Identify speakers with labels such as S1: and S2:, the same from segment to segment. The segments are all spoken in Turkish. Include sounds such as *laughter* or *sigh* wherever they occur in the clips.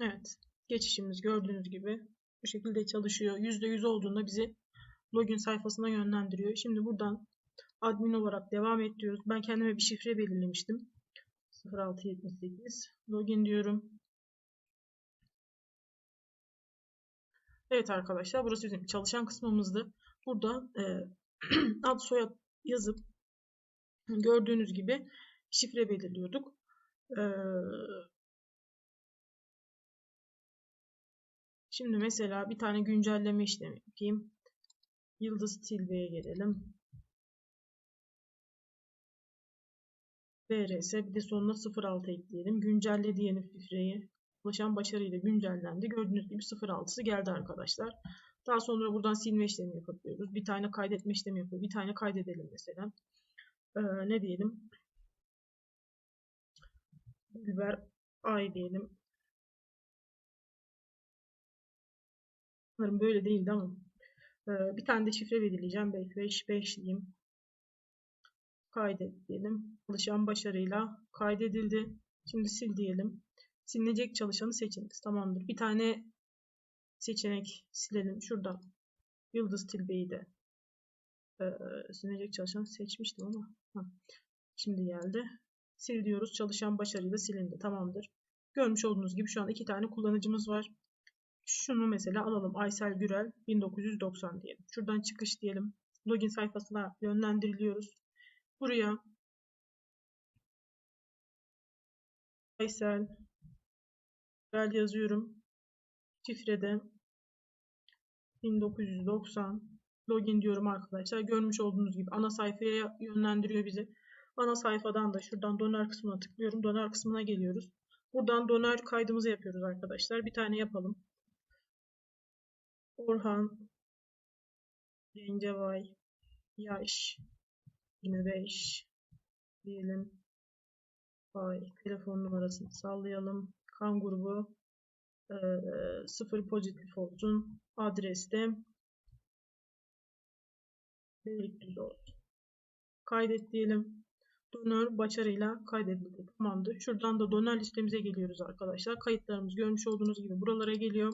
S1: Evet. Geçişimiz gördüğünüz gibi bu şekilde çalışıyor. %100 olduğunda bizi login sayfasına yönlendiriyor. Şimdi buradan admin olarak devam et diyoruz. Ben kendime bir şifre belirlemiştim. 0678 login diyorum. Evet arkadaşlar burası bizim çalışan kısmımızdı. Burada e, *clears throat* ad soyad yazıp gördüğünüz gibi şifre belirliyorduk. E, şimdi mesela bir tane güncelleme işlemi yapayım. Yıldız Tilbe'ye gelelim. DRS bir de sonuna 06 ekleyelim. Güncelle diyelim şifreyi. Ulaşan başarıyla güncellendi. Gördüğünüz gibi 06'sı geldi arkadaşlar. Daha sonra buradan silme işlemi yapabiliyoruz. Bir tane kaydetme işlemi yapıyoruz. Bir tane kaydedelim mesela. Ee, ne diyelim? Bilber ay diyelim. Sanırım böyle değildi ama. Ee, bir tane de şifre belirleyeceğim. 555 diyeyim. Kaydet diyelim. Çalışan başarıyla kaydedildi. Şimdi sil diyelim. Silinecek çalışanı seçiniz. Tamamdır. Bir tane seçenek silelim. Şurada Yıldız Tilbe'yi de e, silinecek çalışanı seçmiştim ama ha, şimdi geldi. Sil diyoruz. Çalışan başarıyla silindi. Tamamdır. Görmüş olduğunuz gibi şu an iki tane kullanıcımız var. Şunu mesela alalım. Aysel Gürel 1990 diyelim. Şuradan çıkış diyelim. Login sayfasına yönlendiriliyoruz. Buraya Aysel Gel yazıyorum. Şifrede 1990 login diyorum arkadaşlar. Görmüş olduğunuz gibi ana sayfaya yönlendiriyor bizi. Ana sayfadan da şuradan doner kısmına tıklıyorum. Doner kısmına geliyoruz. Buradan doner kaydımızı yapıyoruz arkadaşlar. Bir tane yapalım. Orhan Gencevay yaş 25 diyelim. Ay, telefon numarasını sallayalım kan grubu e, sıfır pozitif olsun. Adreste Beylikdüzü olsun. Kaydet diyelim. Donör başarıyla kaydedildi. Tamamdır. Şuradan da donör listemize geliyoruz arkadaşlar. Kayıtlarımız görmüş olduğunuz gibi buralara geliyor.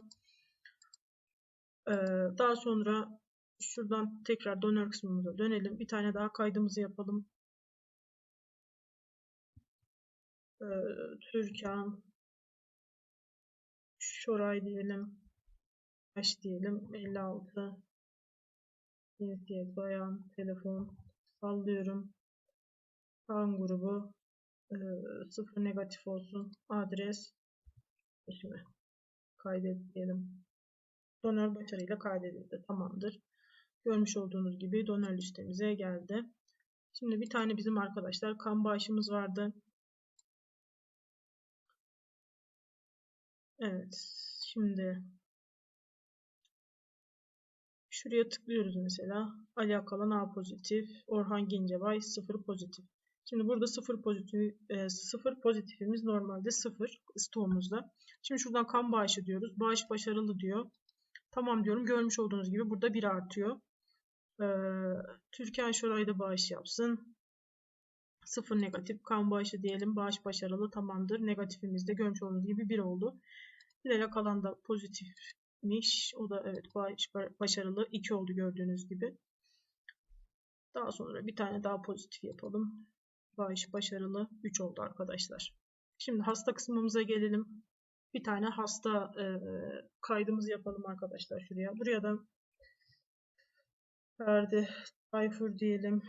S1: Ee, daha sonra şuradan tekrar donör kısmımıza dönelim. Bir tane daha kaydımızı yapalım. Ee, Türkan Şoray diyelim. Yaş diyelim. 56. Cinsiyet bayan. Telefon. Sallıyorum. Kan grubu. E, sıfır negatif olsun. Adres. Şimdi kaydet diyelim. Donör başarıyla kaydedildi. Tamamdır. Görmüş olduğunuz gibi donör listemize geldi. Şimdi bir tane bizim arkadaşlar kan bağışımız vardı. Evet. Şimdi şuraya tıklıyoruz mesela. Ali Akalan A pozitif. Orhan Gencebay 0 pozitif. Şimdi burada 0 pozitif, e, 0 pozitifimiz normalde 0 stoğumuzda. Şimdi şuradan kan bağışı diyoruz. Bağış başarılı diyor. Tamam diyorum. Görmüş olduğunuz gibi burada 1 artıyor. Ee, Türkan Şoray'da bağış yapsın. 0 negatif kan bağışı diyelim. Bağış başarılı tamamdır. Negatifimizde görmüş olduğunuz gibi 1 oldu. Bilerek kalan da pozitifmiş. O da evet başarılı 2 oldu gördüğünüz gibi. Daha sonra bir tane daha pozitif yapalım. Bağış başarılı 3 oldu arkadaşlar. Şimdi hasta kısmımıza gelelim. Bir tane hasta e, kaydımızı yapalım arkadaşlar şuraya. Buraya da Ferdi Tayfur diyelim.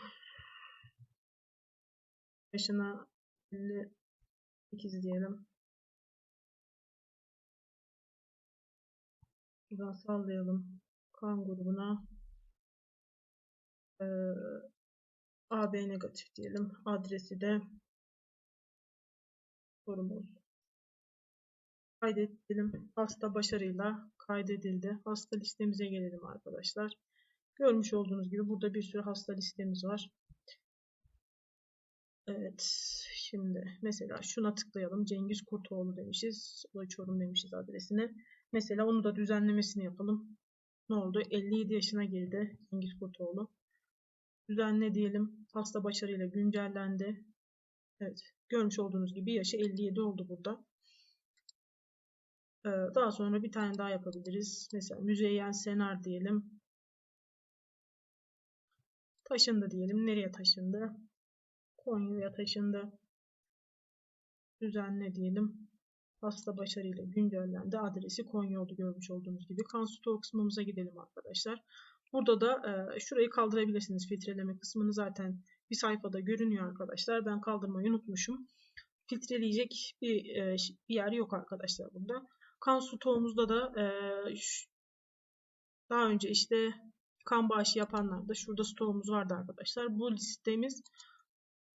S1: Yaşına 58 diyelim. Buradan sallayalım. Kan grubuna ee, AB negatif diyelim. Adresi de sorumuz. Kaydedelim. Hasta başarıyla kaydedildi. Hasta listemize gelelim arkadaşlar. Görmüş olduğunuz gibi burada bir sürü hasta listemiz var. Evet. Şimdi mesela şuna tıklayalım. Cengiz Kurtoğlu demişiz. O Çorum demişiz adresine. Mesela onu da düzenlemesini yapalım. Ne oldu? 57 yaşına girdi Cengiz Kurtoğlu. Düzenle diyelim. Hasta başarıyla güncellendi. Evet. Görmüş olduğunuz gibi yaşı 57 oldu burada. Ee, daha sonra bir tane daha yapabiliriz. Mesela Müzeyyen Senar diyelim. Taşındı diyelim. Nereye taşındı? Konya'ya taşındı. Düzenle diyelim. Hasta başarıyla güncellendi. Adresi Konya oldu görmüş olduğunuz gibi. Kan stoğu kısmımıza gidelim arkadaşlar. Burada da e, şurayı kaldırabilirsiniz. Filtreleme kısmını zaten bir sayfada görünüyor arkadaşlar. Ben kaldırmayı unutmuşum. Filtreleyecek bir, e, bir yer yok arkadaşlar burada. Kan stoğumuzda da e, daha önce işte kan bağışı yapanlar da şurada stoğumuz vardı arkadaşlar. Bu listemiz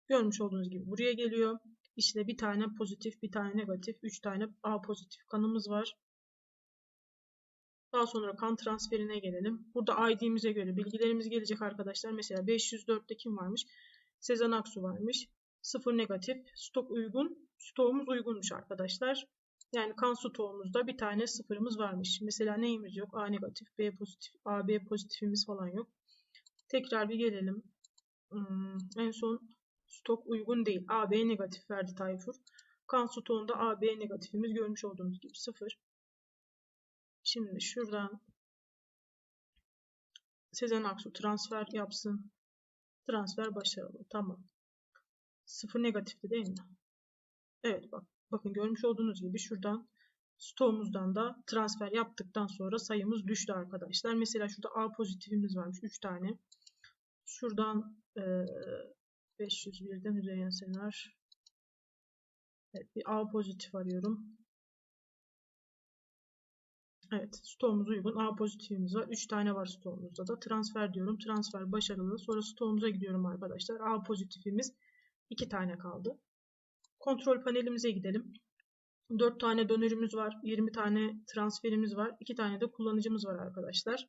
S1: görmüş olduğunuz gibi buraya geliyor. İşte bir tane pozitif, bir tane negatif, 3 tane A pozitif kanımız var. Daha sonra kan transferine gelelim. Burada ID'mize göre bilgilerimiz gelecek arkadaşlar. Mesela 504'te kim varmış? Sezen Aksu varmış. 0 negatif. Stok uygun. Stoğumuz uygunmuş arkadaşlar. Yani kan stoğumuzda bir tane sıfırımız varmış. Mesela neyimiz yok? A negatif, B pozitif, AB pozitifimiz falan yok. Tekrar bir gelelim. Hmm, en son stok uygun değil. AB negatif verdi Tayfur. Kan stoğunda AB negatifimiz görmüş olduğunuz gibi sıfır. Şimdi şuradan Sezen Aksu transfer yapsın. Transfer başarılı. Tamam. Sıfır negatifti değil mi? Evet bak. Bakın görmüş olduğunuz gibi şuradan stoğumuzdan da transfer yaptıktan sonra sayımız düştü arkadaşlar. Mesela şurada A pozitifimiz varmış. 3 tane. Şuradan e, 501'den Müzeyyen Senar. Evet, bir A pozitif arıyorum. Evet, stoğumuz uygun. A pozitifimiz var. 3 tane var stoğumuzda da. Transfer diyorum. Transfer başarılı. Sonra stoğumuza gidiyorum arkadaşlar. A pozitifimiz 2 tane kaldı. Kontrol panelimize gidelim. 4 tane dönürümüz var. 20 tane transferimiz var. 2 tane de kullanıcımız var arkadaşlar.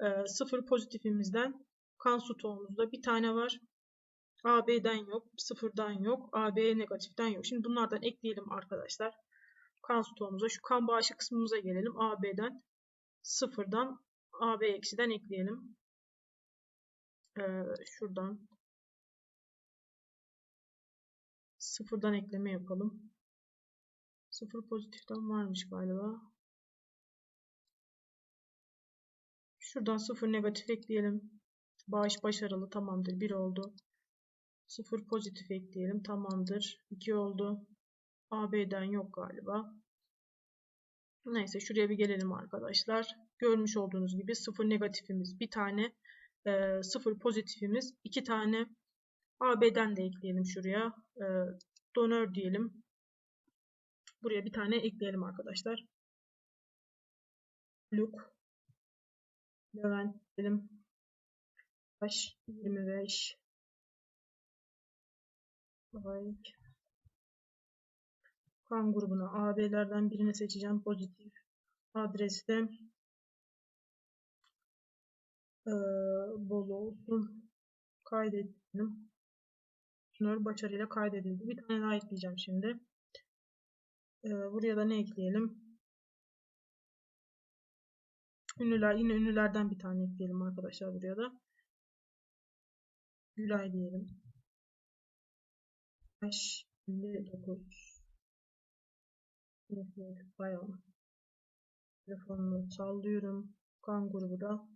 S1: E, 0 pozitifimizden kan stoğumuzda bir tane var. AB'den yok. Sıfırdan yok. AB negatiften yok. Şimdi bunlardan ekleyelim arkadaşlar. Kan stoğumuza. Şu kan bağışı kısmımıza gelelim. AB'den sıfırdan AB eksiden ekleyelim. Ee, şuradan sıfırdan ekleme yapalım. Sıfır pozitiften varmış galiba. Şuradan sıfır negatif ekleyelim. Bağış başarılı tamamdır. 1 oldu. 0 pozitif ekleyelim. Tamamdır. 2 oldu. AB'den yok galiba. Neyse şuraya bir gelelim arkadaşlar. Görmüş olduğunuz gibi 0 negatifimiz bir tane. 0 e, pozitifimiz iki tane. AB'den de ekleyelim şuraya. E, donör diyelim. Buraya bir tane ekleyelim arkadaşlar. Luke. Levent diyelim. Baş 25 like kan grubuna AB'lerden birini seçeceğim. Pozitif adreste ee, bol olsun. Kaydedelim. Şunları başarıyla kaydedildi. Bir tane daha ekleyeceğim şimdi. Ee, buraya da ne ekleyelim? Ünlüler. Yine ünlülerden bir tane ekleyelim arkadaşlar buraya da. Gülay diyelim. 5 59 bayan telefonunu sallıyorum. Kan grubu da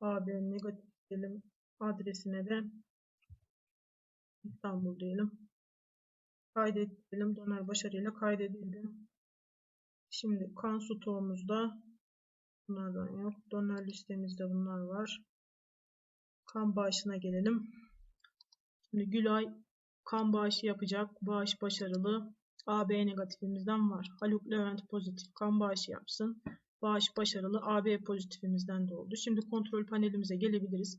S1: AB negatif diyelim. Adresine de İstanbul diyelim. Kaydedelim. Donör başarıyla kaydedildi. Şimdi kan stoğumuzda bunlardan yok. Donör listemizde bunlar var. Kan bağışına gelelim. Şimdi Gülay kan bağışı yapacak. Bağış başarılı. AB negatifimizden var. Haluk Levent pozitif kan bağışı yapsın. Bağış başarılı. AB pozitifimizden de oldu. Şimdi kontrol panelimize gelebiliriz.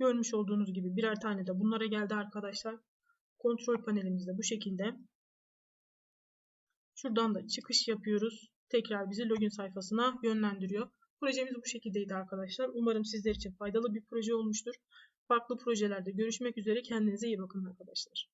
S1: Görmüş olduğunuz gibi birer tane de bunlara geldi arkadaşlar. Kontrol panelimizde bu şekilde. Şuradan da çıkış yapıyoruz. Tekrar bizi login sayfasına yönlendiriyor. Projemiz bu şekildeydi arkadaşlar. Umarım sizler için faydalı bir proje olmuştur. Farklı projelerde görüşmek üzere. Kendinize iyi bakın arkadaşlar.